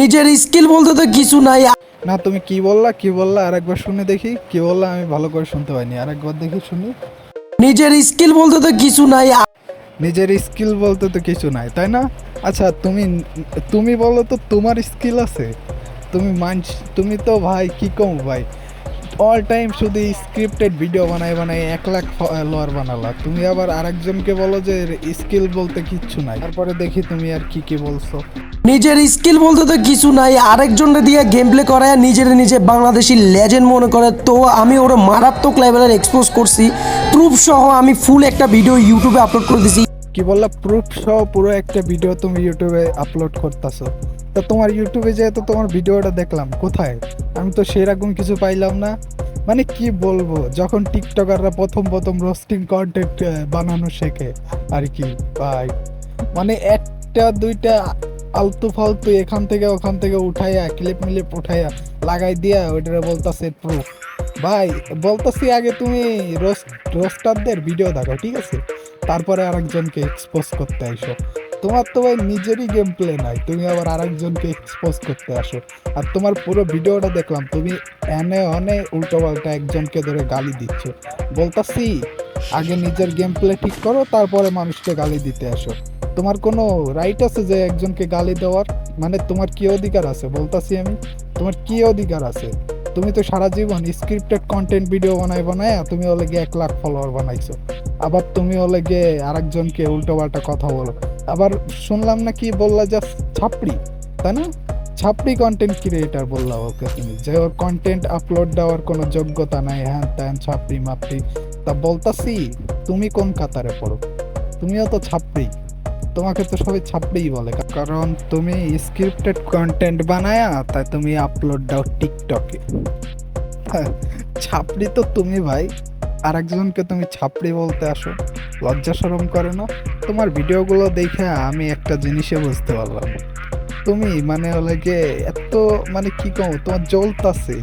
নিজের স্কিল বলতে তো কিছু নাই। না তুমি কি বললা কি বললা আরেকবার শুনে দেখি। কি বললা আমি ভালো করে শুনতে পাইনি। আরেকবার দেখি শুনি। নিজের স্কিল বলতে তো কিছু নাই। নিজের স্কিল বলতে তো কিছু নাই তাই না? আচ্ছা তুমি তুমি বলো তো তোমার স্কিল আছে? তুমি মানছ তুমি তো ভাই কি কম ভাই? অল টাইম শুধু স্ক্রিপ্টেড ভিডিও বানাই বানাই এক লাখ ফলোয়ার বানালা। তুমি আবার আরেকজনকে বলো যে স্কিল বলতে কিচ্ছু নাই। তারপরে দেখি তুমি আর কি কি বলছো। নিজের স্কিল বলতে তো কিছু নাই আরেকজনকে দিয়ে গেম প্লে করায়, নিজের নিজে বাংলাদেশি লেজেন্ড মনে করে। তো আমি ওরা মারাত্মক লেভেলের এক্সপোজ করছি। প্রুফ সহ আমি ফুল একটা ভিডিও ইউটিউবে আপলোড করে দিছি। কি বললা? প্রুফ সহ পুরো একটা ভিডিও তুমি ইউটিউবে আপলোড করতেছো। তা তোমার ইউটিউবে যেহেতু তোমার ভিডিওটা দেখলাম, কোথায়? আমি তো সেরকম কিছু পাইলাম না। মানে কি বলব, যখন টিকটকাররা প্রথম প্রথম রোস্টিং কন্টেন্ট বানানো শেখে, আর কি, ভাই। মানে একটা, দুইটা আলতু ফালতু এখান থেকে ওখান থেকে উঠাইয়া, ক্লিপ মিলিপ উঠাইয়া, লাগাই দিয়া ওইটা বলতাছে প্রুফ ভাই, বলতাছি আগে তুমি রোস্ট রোস্টারদের ভিডিও দেখো ঠিক আছে? তারপরে আরেকজনকে এক্সপোজ করতে আসো। তোমার তো ভাই নিজেরই গেম প্লে নাই, তুমি আবার আরেকজনকে এক্সপোজ করতে আসো। আর তোমার পুরো ভিডিওটা দেখলাম, তুমি এনে অনে উল্টো পাল্টা একজনকে ধরে গালি দিচ্ছ। বলতাছি, আগে নিজের গেম প্লে ঠিক করো, তারপরে মানুষকে গালি দিতে আসো। তোমার কোনো রাইট আছে যে একজনকে গালি দেওয়ার? মানে তোমার কি অধিকার আছে? বলতাছি আমি। তোমার কি অধিকার আছে? তুমি তো সারা জীবন স্ক্রিপ্টেড কন্টেন্ট ভিডিও বানাই বানায় তুমি হলে গিয়ে এক লাখ ফলোয়ার বানাইছো। আবার তুমি হলে গিয়ে আরেকজনকে উল্টো পাল্টা কথা বলো। আবার শুনলাম না কি বললা যে ছাপড়ি, তাই না? ছাপড়ি কন্টেন্ট ক্রিয়েটার বললা ওকে তুমি। যে ওর কন্টেন্ট আপলোড দেওয়ার কোনো যোগ্যতা নাই। হ্যান ত্যান, ছাপড়ি, মাপড়ি। তা বলতাছি, তুমি কোন কাতারে পড়ো? তুমিও তো ছাপড়ি। তোমাকে তো সবাই ছাপড়িই বলে কারণ তুমি স্ক্রিপ্টেড কন্টেন্ট বানায়া তাই তুমি আপলোড দাও টিকটকে। হ্যাঁ, ছাপড়ি তো তুমি ভাই আর একজনকে তুমি ছাপড়ি বলতে আসো লজ্জা সরম করে না? তোমার ভিডিওগুলো দেখে আমি একটা জিনিসে বুঝতে পারলাম। তুমি মানে হলে গিয়ে এত মানে কি কম তোমার জ্বলতাছে।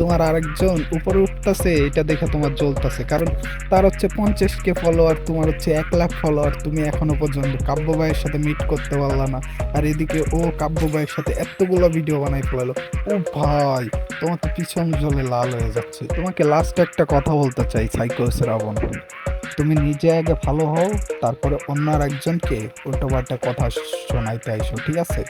তোমার আরেকজন উপরে উঠতেছে, এটা দেখে তোমার জ্বলতাছে। কারণ তার হচ্ছে পঞ্চাশ কে ফলোয়ার তোমার হচ্ছে এক লাখ ফলোয়ার তুমি এখনও পর্যন্ত কাব্য ভাইয়ের সাথে মিট করতে পারলা না। আর এদিকে ও কাব্য ভাইয়ের সাথে এতগুলো ভিডিও বানাই ফেলালো। ও ভাই, তোমার তো পিছন জলে লাল হয়ে যাচ্ছে। তোমাকে লাস্ট একটা কথা বলতে চাই, সাইকো শ্রাবণ। তুমি নিজে আগে ভালো হও, তারপরে অন্য আর একজনকে উল্টোপাল্টা কথা শোনাইতে আইসো, ঠিক আছে?